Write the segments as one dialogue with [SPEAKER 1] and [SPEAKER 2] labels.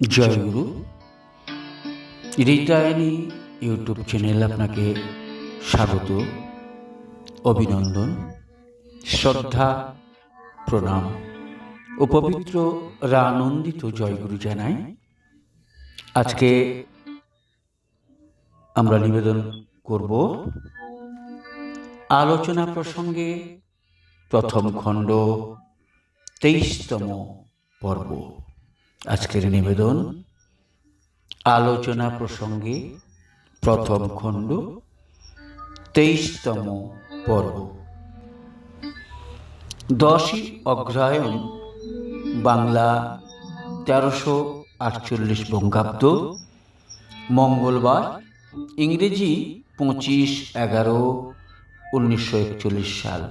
[SPEAKER 1] জয়গুরু রিটায়নি YouTube channel আপনাকে স্বাগত, অভিনন্দন, শ্রদ্ধা, প্রণাম। ও পবিত্র রানন্দিত জয়গুরু জানাই। আজকে আমরা নিবেদন করব আলোচনা প্রসঙ্গে প্রথম খণ্ড, তেইশতম পর্ব। আজকের নিবেদন আলোচনা প্রসঙ্গে প্রথম খণ্ড, তেইশতম পর্ব। দশই অগ্রহায়ণ, বাংলা তেরোশো আটচল্লিশ বঙ্গাব্দ। মঙ্গলবার, ইংরেজি পঁচিশ এগারো উনিশশো একচল্লিশ সাল।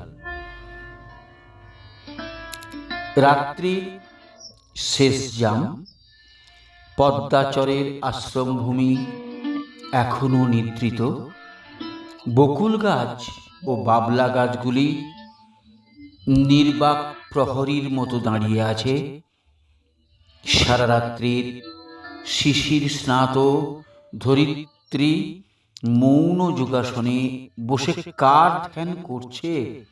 [SPEAKER 1] রাত্রি শেষ জাম, পদ্মাচরের আশ্রমভূমি এখনও নিদ্রিত। বকুল গাছ ও বাবলা গাছগুলি নির্বাক প্রহরীর মতো দাঁড়িয়ে আছে। সারারাত্রির শিশির স্নাত ধরিত্রী মৌন যোগাসনে বসে কার ধ্যান করছে,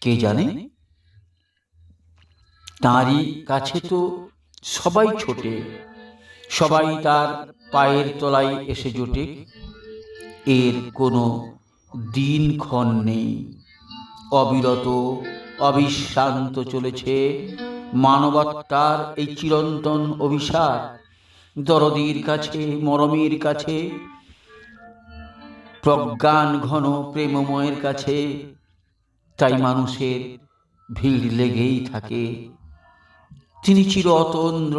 [SPEAKER 1] কে জানে? তাঁরই কাছে তো সবাই ছোটে। সবাই তার পায়ের তলায় এসে জোটে। এর কোনো দিনক্ষণ নেই। অবিরত, অবিশ্রান্ত চলেছে মানবত্তার এই চিরন্তন অভিশাপ। দরদির কাছে, মরমের কাছে, প্রজ্ঞান ঘন প্রেমময়ের কাছে, তাই মানুষের ভিড় লেগেই থাকে। তিনি চির অতন্দ্র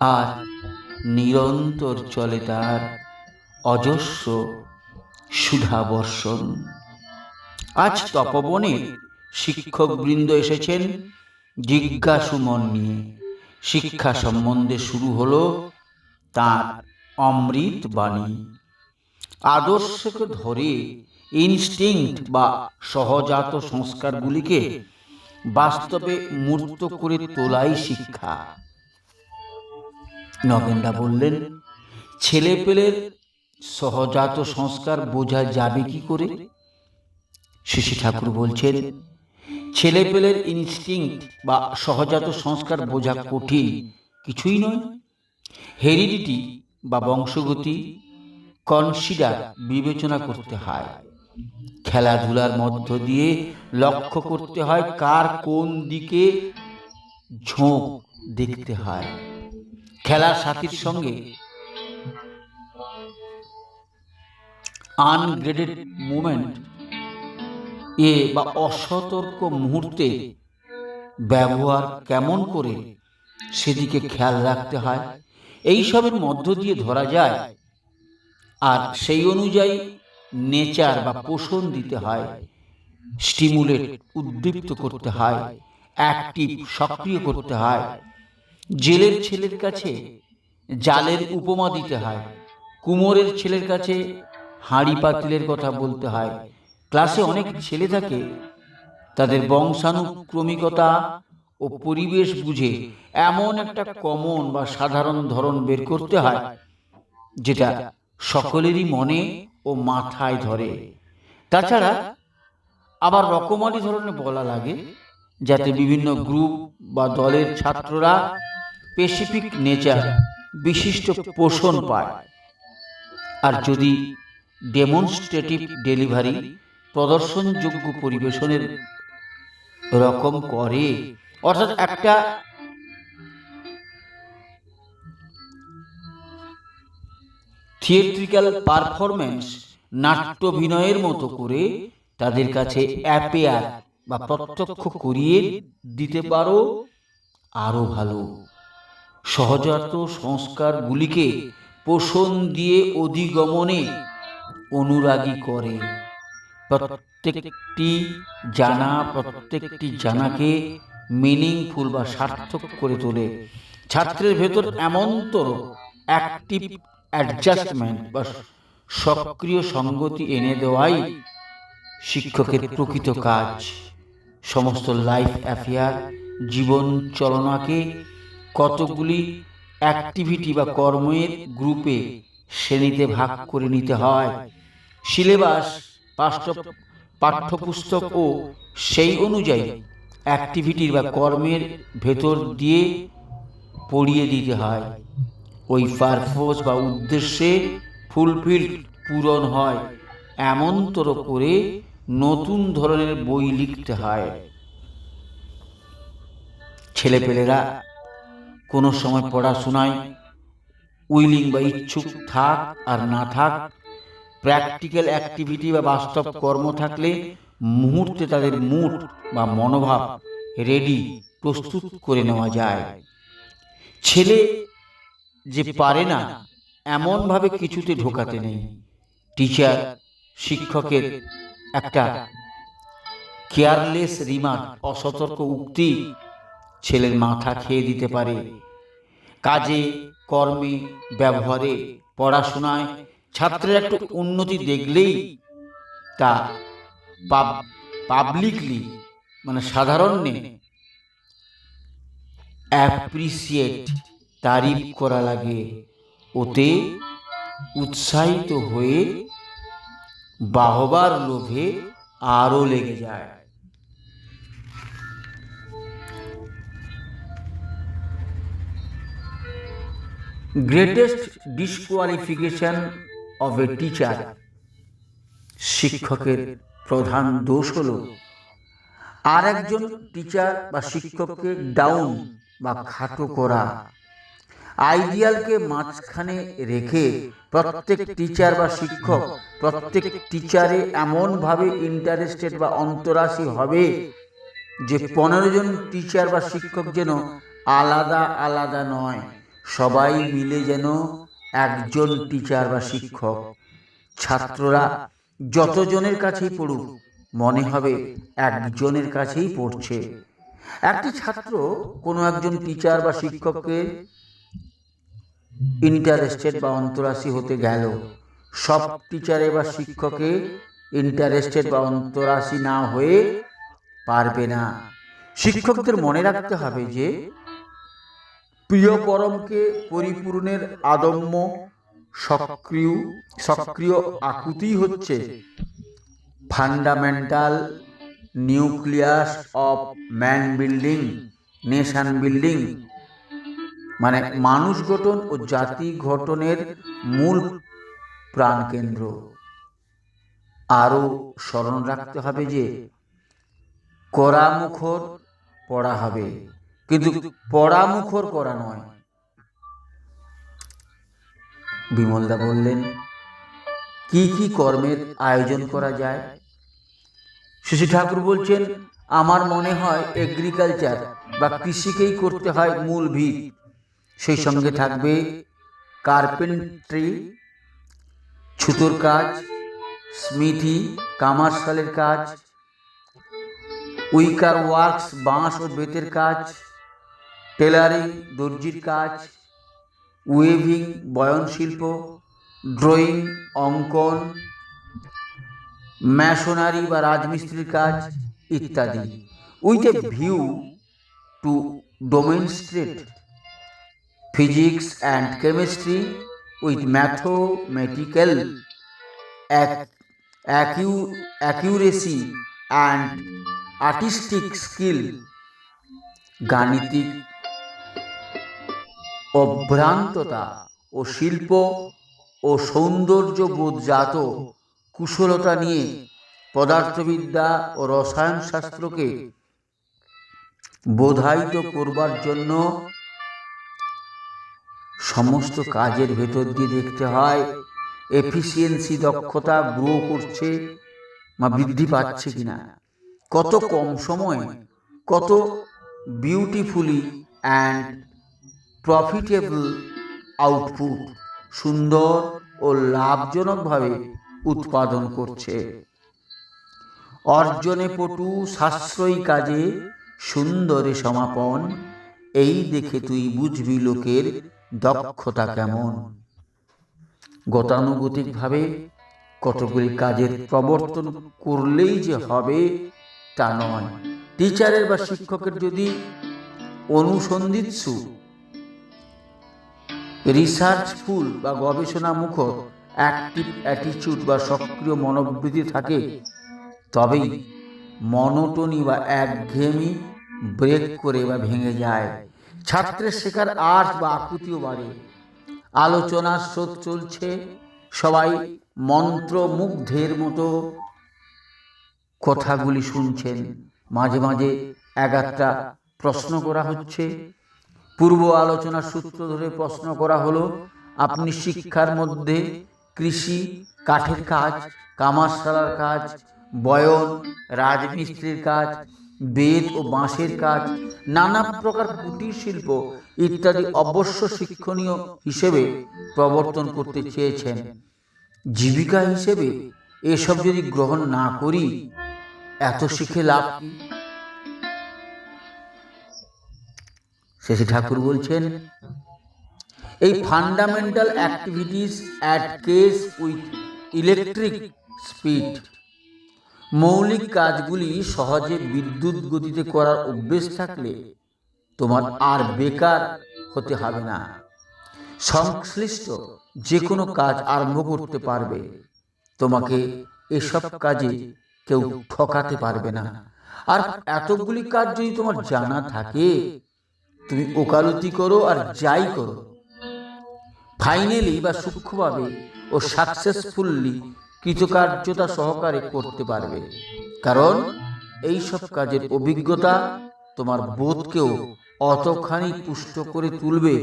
[SPEAKER 1] আর নিরন্তর চলে তার অজস্র সুধা বর্ষণ আজ তপবনের শিক্ষকবৃন্দ এসেছেন জিজ্ঞাসু মন নিয়ে। শিক্ষা সম্বন্ধে শুরু হলো তার অমৃত বাণী। আদর্শকে ধরে ইনস্টিংক্ট বা সহজাত সংস্কারগুলিকে বাস্তবে মূর্ত করে তোলাই শিক্ষা। নগেনদা বললেন ছেলে পেলের সহজাত সংস্কার বোঝা যাবে কি করে? শিশি ঠাকুর বলছেন ছেলে পেলের ইনস্টিংক্ট বা সহজাত সংস্কার বোঝা কঠিন, কিছুই নয়। হেরিডিটি বা বংশগতি কনসিডার বিবেচনা করতে হয়। খেলাধুলার মধ্য দিয়ে লক্ষ্য করতে হয় কার কোন দিকে ঝোঁক দেখতে হয়। খেলার সাথীর সঙ্গে আনগ্রেডেড মুমেন্ট এ বা অসতর্ক মুহূর্তে ব্যবহার কেমন করে সেদিকে খেয়াল রাখতে হয়। এইসবের মধ্য দিয়ে ধরা যায়। আর সেই অনুযায়ী নেচার বা পোষণ দিতে হয়, স্টিমুলেট উদ্দীপ্ত করতে হয়, অ্যাক্টিভ সক্রিয় করতে হয়, জেলের ছেলের কাছে জালের উপমা দিতে হয়, কুমোরের ছেলের কাছে হাঁড়ি পাতিলের কথা বলতে হয়, ক্লাসে অনেক ছেলে থাকে, তাদের বংশানুক্রমিকতা ও পরিবেশ বুঝে এমন একটা কমন বা সাধারণ ধরন বের করতে হয়, যেটা সকলেরই মনে ও মাথায় ধরে। তাছাড়া আবার রকমারি ধরনের বলা লাগে, যাতে বিভিন্ন গ্রুপ বা দলের ছাত্ররা স্পেসিফিক নেচার বিশিষ্ট পোষণ পায়। আর যদি ডেমনস্ট্রেটিভ ডেলিভারি প্রদর্শনযোগ্য পরিবেশনের রকম করে, অর্থাৎ একটা থিয়েট্রিক্যাল পারফরমেন্স নাট্যভিনয়ের মতো করে তাদের কাছে অ্যাপেয়ার বা প্রত্যক্ষ করিয়ে দিতে পারো আরও ভালো। সহজাত সংস্কারগুলিকে পোষণ দিয়ে অধিগমনে অনুরাগী করে। প্রত্যেকটি জানা, প্রত্যেকটি জানাকে মিনিংফুল বা সার্থক করে তোলে। ছাত্রের ভেতর এমনতর অ্যাক্টিভ অ্যাডজাস্টমেন্ট বা সক্রিয় সঙ্গতি এনে দেওয়াই শিক্ষকের প্রকৃত কাজ। সমস্ত লাইফ অ্যাফেয়ার জীবন চলনাকে কতগুলি অ্যাক্টিভিটি বা কর্মের গ্রুপে শ্রেণীতে ভাগ করে নিতে হয়। সিলেবাস পাঠ্য পাঠ্যপুস্তক ও সেই অনুযায়ী অ্যাক্টিভিটির বা কর্মের ভেতর দিয়ে পড়িয়ে দিতে হয়। ওই পারপোজ বা উদ্দেশ্যে ফুলফিল পূরণ হয়, এমনতর করে নতুন ধরনের বই লিখতে হয়। ছেলেপেলেরা কোনো সময় পড়াশোনায় উইলিং বা ইচ্ছুক থাক আর না থাক, প্র্যাকটিক্যাল অ্যাক্টিভিটি বা বাস্তব কর্ম থাকলে মুহূর্তে তাদের মুড বা মনোভাব রেডি, প্রস্তুত করে নেওয়া যায়। ছেলে যে পারে না এমনভাবে কিছুতে ঢোকাতে নেই। টিচার শিক্ষকের একটা কেয়ারলেস রিমার্ক অসতর্ক উক্তি ছেলের মাথা খেয়ে দিতে পারে। কাজে কর্মে ব্যবহারে পড়াশোনায় ছাত্রের একটু উন্নতি দেখলেই তা পাবলিকলি মানে সাধারণে অ্যাপ্রিসিয়েট তারিফ করা লাগে। ওতে উৎসাহিত হয়ে বাহবার লোভে আরও লেগে যায়। Greatest disqualification of a teacher শিক্ষকের প্রধান দোষ হল আর একজন টিচার বা শিক্ষককে ডাউন বা খাটো করা। আইডিয়ালকে মাঝখানে রেখে প্রত্যেক টিচার বা শিক্ষক, প্রত্যেক টিচারে এমনভাবে ইন্টারেস্টেড বা অন্তরাশি হবে যে পনেরো জন টিচার বা শিক্ষক যেন আলাদা আলাদা নয়, সবাই মিলে যেন একজন টিচার বা শিক্ষক। ছাত্ররা যতজনের কাছেই পড়ুক, মনে হবে একজনের কাছেই পড়ছে। একটি ছাত্র কোনো একজন টিচার বা শিক্ষককে ইন্টারেস্টেড বা অন্তরাশী হতে গেল। সব টিচারে বা শিক্ষকে ইন্টারেস্টেড বা অন্তরাশী না হয়ে পারবে না। শিক্ষকদের মনে রাখতে হবে যে, প্রিয় পরমকে পরিপূর্ণের আদম্য, সক্রিয় সক্রিয় আকুতি হচ্ছে fundamental nucleus of man building, nation building মানে মানুষ গঠন ও জাতি গঠনের মূল প্রাণকেন্দ্র। আরও স্মরণ রাখতে হবে যে করামুখর পড়া হবে। কিন্তু পড়ামুখর করা নয়। বিমলদা বললেন, কি কি কর্মের আয়োজন করা যায়? শশী ঠাকুর বলছেন, আমার মনে হয় এগ্রিকালচার বা কৃষিকেই করতে হয় মূল ভিত। সেই সঙ্গে থাকবে কার্পেন্ট্রি, ছুতোর কাজ, স্মৃতি, কামার্শালের কাজ, উইকার ওয়ার্কস, বাঁশ ও বেতের কাজ, টেলারিং, দর্জির কাজ ওয়েভিং বয়নশিল্প, ড্রয়িং, অঙ্কন, ম্যাশনারি বা রাজমিস্ত্রির কাজ ইত্যাদি। With a view to demonstrate physics and chemistry with mathematical ac- accu- accuracy and artistic skill গাণিতিক অভ্রান্ততা ও শিল্প ও সৌন্দর্য বোধজাত কুশলতা নিয়ে পদার্থবিদ্যা ও রসায়ন শাস্ত্রকে বোধায়িত করবার জন্য সমস্ত কাজের ভেতর দিয়ে দেখতে হয় এফিসিয়েন্সি দক্ষতা গ্রো করছে বা বৃদ্ধি পাচ্ছে কিনা। কত কম সময়ে, কত বিউটিফুলি অ্যান্ড প্রফিটেবল আউটপুট সুন্দর ও লাভজনকভাবে উৎপাদন করছে। অর্জনে পটু সাশ্রয়ী কাজে সুন্দরে সমাপন, এই দেখে তুই বুঝবি লোকের দক্ষতা কেমন? গতানুগতিকভাবে কতগুলি কাজের প্রবর্তন করলেই যে হবে তা নয়। টিচারের বা শিক্ষকের যদি অনুসন্ধিৎসু রিসার্চফুল বা গবেষণামুখ অ্যাক্টিভ অ্যাটিচিউড বা সক্রিয় মনোবৃত্তি থাকে, তবেই মনোটনি বা একঘেয়েমি ব্রেক করে বা ভেঙে যায়। ছাত্রের শেখার আর্ট বা আকুতিও বাড়ে। আলোচনার স্রোত চলছে, সবাই মন্ত্রমুগ্ধের মতো কথাগুলি শুনছেন। মাঝে মাঝে এগারটা প্রশ্ন করা হচ্ছে। পূর্ব আলোচনার সূত্র ধরে প্রশ্ন করা হলো, আপনি শিক্ষার মধ্যে কৃষি, কাঠের কাজ, কামারশালার কাজ, বয়ন, রাজমিস্ত্রির কাজ বেদ ও বাঁশের কাজ নানা প্রকার কুটির শিল্প ইত্যাদি অবশ্য শিক্ষণীয় হিসেবে প্রবর্তন করতে চেয়েছেন। জীবিকা হিসেবে এসব যদি গ্রহণ না করি, এত শিখে লাভ শেষে ঠাকুর বলছেন, এই fundamental activities at ease with electric speed মৌলিক কাজগুলি সহজে বিদ্যুৎ গতিতে করার অভ্যেস থাকলে তোমার আর বেকার হতে হবে না। সংশ্লিষ্ট যে কোনো কাজ আরম্ভ করতে পারবে। তোমাকে এসব কাজে কেউ ঠকাতে পারবে না। আর এতগুলি কাজ যদি তোমার জানা থাকে, তুমি ওকালতি করো আর যাই করো। ফাইনালি বা সূক্ষ্মভাবে ও সাকসেসফুললি কৃতকার্যতা সহকারে করতে পারবে। কারণ এই সব কাজের অভিজ্ঞতা তোমার বোধকেও অতখানি পুষ্ট করে তুলবে।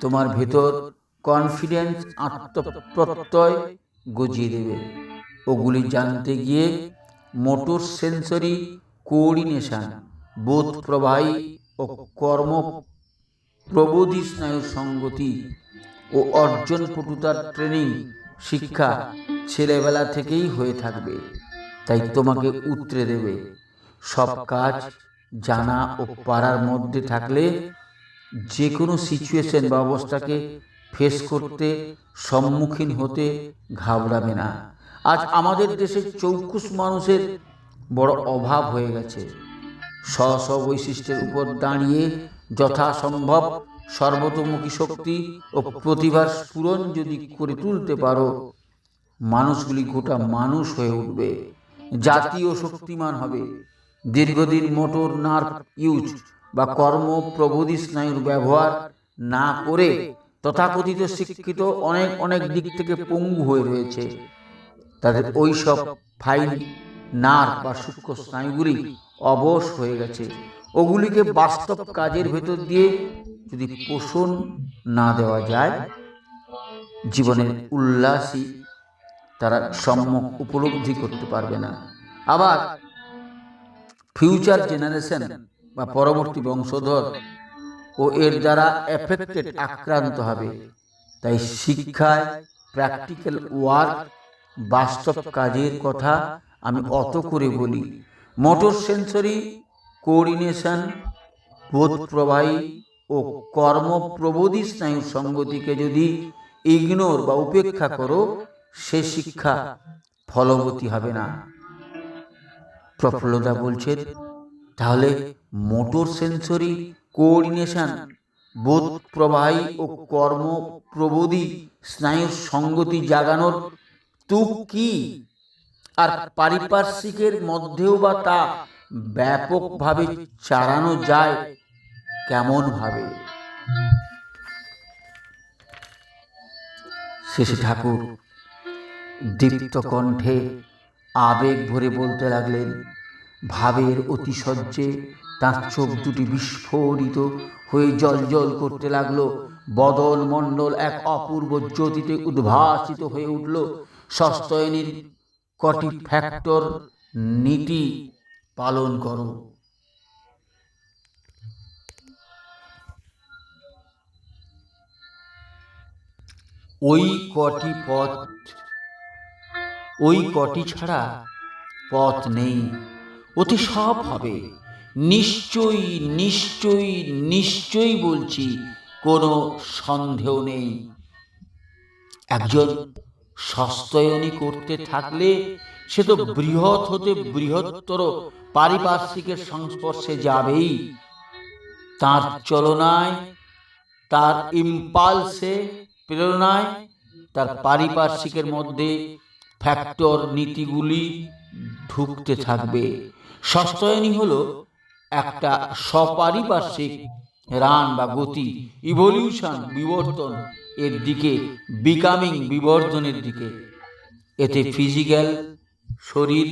[SPEAKER 1] তোমার ভেতর কনফিডেন্স আত্মপ্রত্যয় গজিয়ে দেবে। ওগুলি জানতে গিয়ে মোটর সেন্সরি কোঅর্ডিনেশন বোধ প্রবাহী ও কর্ম প্রবোধী স্নায়ুর সঙ্গতি ও অর্জন পটুতার ট্রেনিং শিক্ষা ছেলেবেলা থেকেই হয়ে থাকবে। তাই তোমাকে উতরে দেবে, সব কাজ জানা ও পারার মধ্যে থাকলে যে কোনো সিচুয়েশন বা অবস্থাকে ফেস করতে সম্মুখীন হতে ঘাবড়াবে না। আজ আমাদের দেশে চৌকুশ মানুষের বড় অভাব হয়ে গেছে। স্ব স্ব বৈশিষ্ট্যের উপর দাঁড়িয়ে যথাসম্ভব সর্বতোমুখী শক্তি ও প্রতিভার স্ফুরণ যদি করে তুলতে পারো, মানুষগুলি গোটা মানুষ হয়ে উঠবে, জাতীয় শক্তিমান হবে। দীর্ঘদিন মোটর, নার্ভ, ইউজ বা কর্ম প্রবোধী স্নায়ুর ব্যবহার না করে তথাকথিত শিক্ষিত অনেক অনেক দিক থেকে পঙ্গু হয়ে রয়েছে। তাদের ওই সব ফাইন নার্ভ বা সূক্ষ্ম স্নায়ুগুলি অবশ হয়ে গেছে। ওগুলিকে বাস্তব কাজের ভেতর দিয়ে যদি পোষণ না দেওয়া যায়, জীবনের উল্লাসই তারা সম্যক উপলব্ধি করতে পারবে না। আবার ফিউচার জেনারেশন বা পরবর্তী বংশধর ও এর দ্বারা এফেক্টেড আক্রান্ত হবে। তাই শিক্ষায় প্র্যাকটিক্যাল ওয়ার্ক বাস্তব কাজের কথা আমি অত করে বলি। মোটর সেন্সরি কোঅর্ডিনেশন বোধ প্রবাহী ও কর্মপ্রবোধী স্নায়ুর সঙ্গতিকে যদি ইগনোর বা উপেক্ষা করো, সে শিক্ষা ফলবতী হবে না। প্রফুল্লদা বলছেন তাহলে মোটর সেন্সরি কোঅর্ডিনেশন বোধ প্রবাহী ও কর্ম প্রবোধী স্নায়ুর সঙ্গতি জাগানোর তুক কি? আর পারিপার্শ্বিকের মধ্যেও বা তা ব্যাপকভাবে চালানো যায় কেমন ভাবে শেষে ঠাকুর দীপ্ত কণ্ঠে আবেগ ভরে বলতে লাগলেন, ভাবের অতিশয্যে তাঁর চোখ দুটি বিস্ফোরিত হয়ে জল জল করতে লাগল। বদল মণ্ডল এক অপূর্ব জ্যোতিতে উদ্ভাসিত হয়ে উঠল। সস্তয়নীর কটি ফ্যাক্টর নীতি পালন করো। ওই কটি পথ, ওই কটি ছাড়া পথ নেই। অতি সব হবে। নিশ্চয়ই নিশ্চয়ই নিশ্চয়ই বলছি, কোনো সন্দেহ নেই। একজন সস্তয়নী করতে থাকলে সে তো বৃহৎ হতে বৃহত্তর পারিপার্শ্বিকের সংস্পর্শে যাবেই। তার চলনায়, তার ইম্পালসে প্রেরণায়, তার পারিপার্শ্বিকের মধ্যে ফ্যাক্টর নীতিগুলি ঢুকতে থাকবে। ষষ্ঠয়নী হলো একটা সপারিপার্শ্বিক রান বা গতি ইভলিউশন বিবর্তন এর দিকে বিকামিং বিবর্ধনের দিকে। এতে ফিজিক্যাল শরীর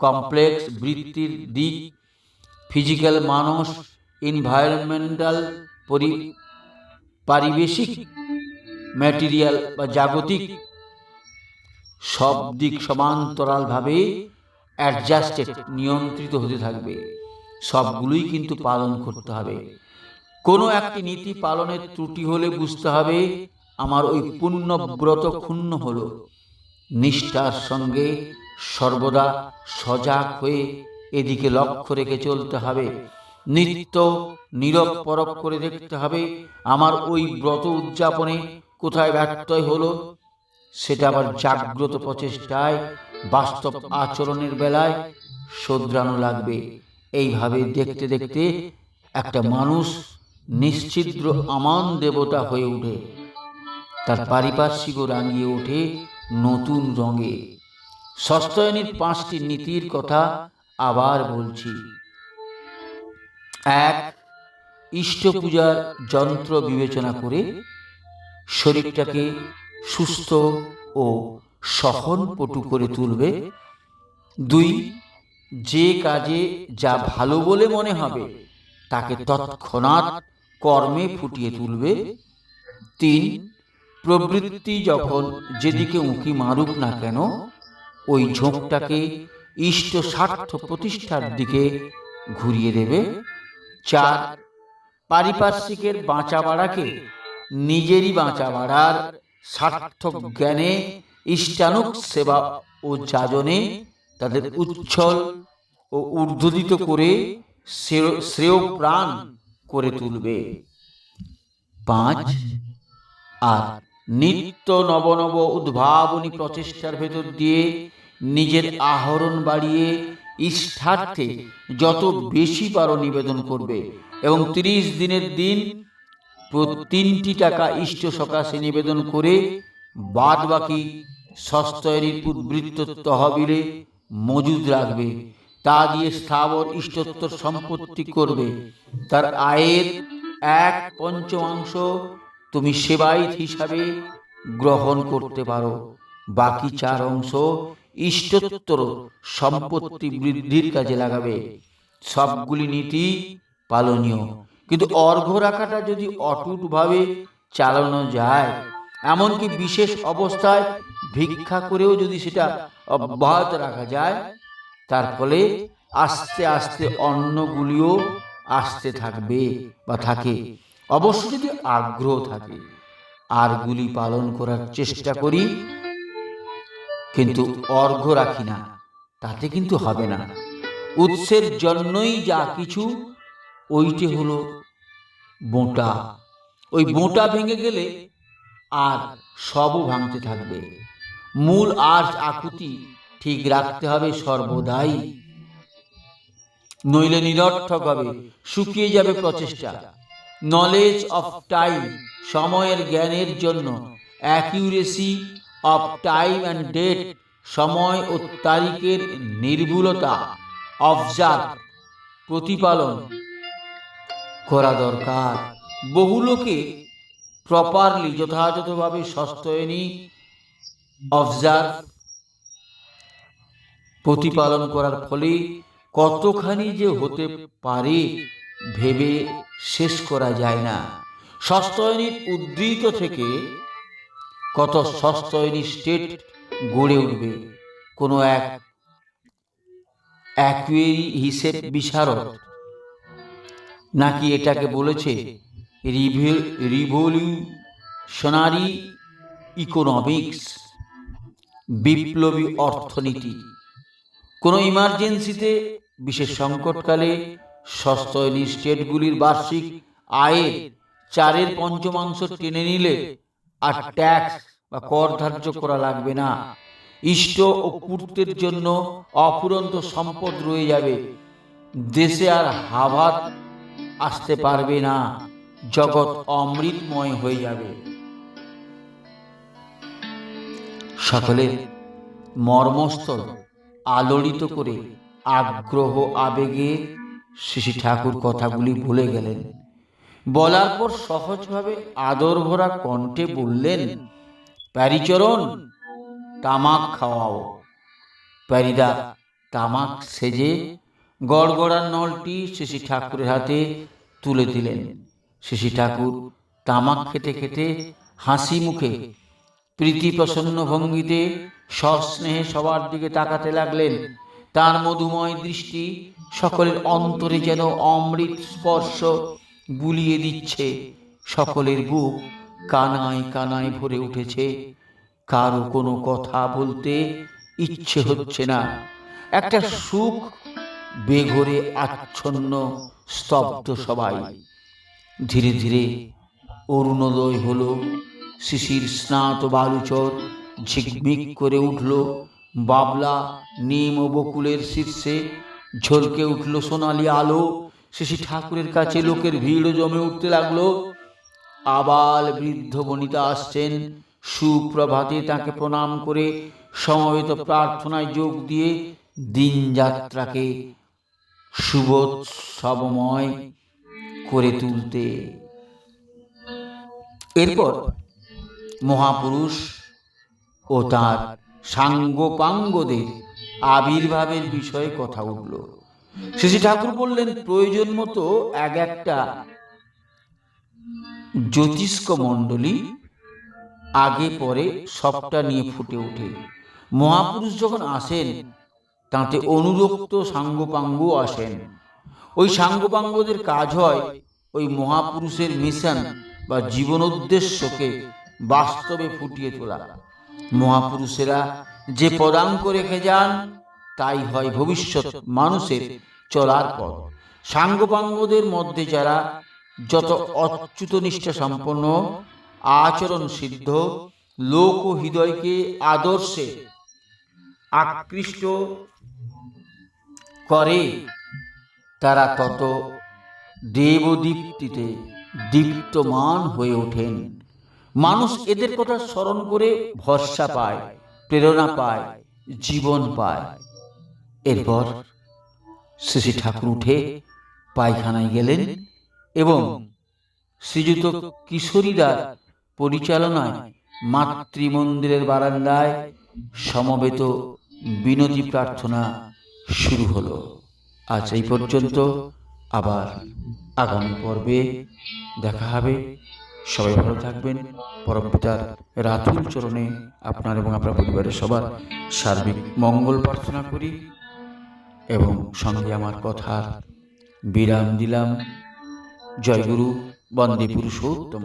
[SPEAKER 1] কমপ্লেক্স বৃত্তির দিক ফিজিক্যাল মানুষ এনভায়রনমেন্টাল পরি পারিবেশিক ম্যাটেরিয়াল বা জাগতিক, সব দিক সমান্তরালভাবে অ্যাডজাস্টেড নিয়ন্ত্রিত হতে থাকবে। সবগুলোই কিন্তু পালন করতে হবে। কোনো একটি নীতি পালনের ত্রুটি হলে বুঝতে হবে, আমার ওই পুণ্যব্রত ক্ষুণ্ণ হলো। নিষ্ঠার সঙ্গে সর্বদা সজাগ হয়ে এদিকে লক্ষ্য রেখে চলতে হবে। নিত্য নীরব পরব করে দেখতে হবে, আমার ওই ব্রত উদযাপনে কোথায় ব্যত্যয় হলো? সেটা আবার জাগ্রত প্রচেষ্টায়, বাস্তব আচরণের বেলায় শোধরানো লাগবে। এইভাবে দেখতে দেখতে একটা মানুষ নিশ্চিদ্র আমান দেবতা হয়ে ওঠে তার পারিপার্শ্বিকও রাঙিয়ে ওঠে নতুন রঙে। ষষ্ঠয়নীর পাঁচটি নীতির কথা আবার বলছি। এক, ইষ্ট পূজার যন্ত্র বিবেচনা করে শরীরটাকে সুস্থ ও সহনপটু করে তুলবে। দুই, যে কাজে যা ভালো বলে মনে হবে, তাকে তৎক্ষণাৎ কর্মে ফুটিয়ে তুলবে। তিন, প্রবৃত্তি যখন যেদিকে উঁকি মারুক না কেন ওই ঝোঁকটাকে ইষ্ট স্বার্থ প্রতিষ্ঠার দিকে ঘুরিয়ে দেবে। চার, পারিপার্শ্বিকের বাঁচা বাড়াকে নিজেরই বাঁচা বাড়ার সার্থক জ্ঞানে ইষ্টানুক সেবা ও যাজনে তাদের উচ্ছল ও ঊর্ধ্বদিত করে শ্রেয়- প্রাণ করে তুলবে। পাঁচ, আর নিত্য নবনব উদ্ভাবনী প্রচেষ্টার ভেতর দিয়ে নিজের আহরণ বাড়িয়ে ইষ্ঠার্থে যত বেশি পারো নিবেদন করবে। এবং তিরিশ দিনের দিন তিনটি টাকা ইষ্ট সকাশে নিবেদন করে বাদ বাকি সস্তয়নির উদ্বৃত্ত তহবিলে মজুদ রাখবে। তা দিয়ে স্থাবর ইষ্টত্তর সম্পত্তি করবে। তার আয়ের এক পঞ্চমাংশ তুমি সেবায়িত হিসাবে গ্রহণ করতে পারো। বাকি চার অংশ ইষ্টত্তর সম্পত্তি বৃদ্ধির কাজে লাগাবে। সবগুলি নীতি পালনীয়। কিন্তু অর্ঘ্য রাখাটা যদি অটুটভাবে চালানো যায়, এমনকি বিশেষ অবস্থায় ভিক্ষা করেও যদি সেটা অব্যাহত রাখা যায়, তার ফলে আস্তে আস্তে অন্নগুলিও আসতে থাকবে বা থাকে। অবশ্য যদি আগ্রহ থাকে আরগুলি পালন করার চেষ্টা করি কিন্তু অর্ঘ্য রাখি না, তাতে কিন্তু হবে না। উৎসের জন্যই যা কিছু, ওইটি হলো বোঁটা। ওই বোঁটা ভেঙে গেলে আর সবও ভাঙতে থাকবে। মূল আর্চ আকুতি ঠিক রাখতে হবে সর্বদাই। নইলে নিরর্থক হবে শুকিয়ে যাবে প্রচেষ্টা। নলেজ অফ টাইম সময়ের জ্ঞানের জন্য accuracy of time and date সময় ও তারিখের নির্ভুলতা অবজার্ভ প্রতিপালন করা দরকার। বহু লোকে প্রপারলি যথাযথভাবে সস্তয়নী অবজার্ভ প্রতিপালন করার ফলে কতখানি যে হতে পারে ভেবে শেষ করা যায় না। সস্তয়নীর উদ্ধৃত থেকে কত সস্তয়নী স্টেট গড়ে উঠবে? কোনো এক অ্যাকুয়েরি হিসেব বিশারদ? নাকি এটাকে বলেছে রিভলিউশনারি ইকোনমিক্স বিপ্লবী অর্থনীতি। কোনো ইমার্জেন্সিতে বিশেষ সংকটকালে সস্তয়নী স্টেটগুলির বার্ষিক আয়ের চারের পঞ্চমাংশ টেনে নিলে আর ট্যাক্স বা কর ধার্য করা লাগবে না। ইষ্ট ও পূর্তের জন্য অফুরন্ত সম্পদ রয়ে যাবে। দেশে আর হাভাত আসতে পারবে না। জগৎ অমৃতময় হয়ে যাবে। সকলের মর্মস্থল আলোড়িত করে আগ্রহ, আবেগে শ্রী ঠাকুর কথাগুলি ভুলে গেলেন। বলার পর সহজভাবে আদর ভরা কণ্ঠে বললেন, প্যারিচরণ, তামাক খাওয়াও। প্যারিদা তামাক সেজে গড়গড়ার নলটি শ্রী ঠাকুরের হাতে তুলে দিলেন। শ্রী ঠাকুর তামাক খেতে খেতে হাসি মুখে প্রীতি প্রসন্ন ভঙ্গিতে সস্নেহে সবার দিকে তাকাতে লাগলেন। তার মধুময় দৃষ্টি সকলের অন্তরে যেন অমৃত স্পর্শ বুলিয়ে দিচ্ছে। সকলের বুক কানায় কানায় ভরে উঠেছে। কারও কোনো কথা বলতে ইচ্ছে হচ্ছে না। একটা সুখ বেঘরে আচ্ছন্ন, স্তব্ধ সবাই। ধীরে ধীরে অরুণোদয় হলো। শিশির স্নাত বালুচর ঝিকমিক করে উঠল। বাবলা নিম ও বকুলের শীর্ষে ঝলকে উঠল সোনালি আলো। শিশি ঠাকুরের কাছে লোকের ভিড় জমে উঠতে লাগল। আবাল বৃদ্ধ বনিতা আসছেন। সুপ্রভাতে তাকে প্রণাম করে সমবেত প্রার্থনায় যোগ দিয়ে দিনযাত্রাকে শুভোৎসবময় করে তুলতে। এরপর মহাপুরুষ ও তার সাঙ্গপাঙ্গদের আবির্ভাবের বিষয়ে কথা উঠল। শ্রী ঠাকুর বললেন, প্রয়োজন মতো এক একটা জ্যোতিষ্ক মণ্ডলী আগে পরে সবটা নিয়ে ফুটে ওঠে। মহাপুরুষ যখন আসেন, তাতে অনুরক্ত সাঙ্গপাঙ্গ আসেন। ওই সাঙ্গপাঙ্গদের কাজ হয় ওই মহাপুরুষের মিশন বা জীবনোদ্দেশ্যকে বাস্তবে ফুটিয়ে তোলা। মহাপুরুষেরা যে পদাঙ্ক রেখে যান তাই হয় ভবিষ্যৎ মানুষের চলার পথ। সাঙ্গপাঙ্গদের মধ্যে যারা যত অচ্যুত নিষ্ঠা সম্পন্ন, আচরণ সিদ্ধ, লোক ও হৃদয়কে আদর্শে আকৃষ্ট করে, তারা তত দেবদীপ্তিতে দীপ্তমান হয়ে ওঠেন। মানুষ এদের কথা স্মরণ করে ভরসা পায়, প্রেরণা পায়, জীবন পায়। এরপর শ্রী ঠাকুর উঠে পায়খানায় গেলেন এবং শ্রীযুত কিশোরীদার পরিচালনায় মাতৃমন্দিরের বারান্দায় সমবেত বিনতি প্রার্থনা শুরু হলো। আজ এই পর্যন্ত আবার আগামী পর্বে দেখা হবে। সবাই ভালো থাকবেন। পরমপিতার রাতুল চরণে আপনার এবং আপনার পরিবারের সবার সার্বিক মঙ্গল প্রার্থনা করি। এবং সঙ্গে আমার কথা বিরাম দিলাম। জয়গুরু বন্দে পুরুষোত্তম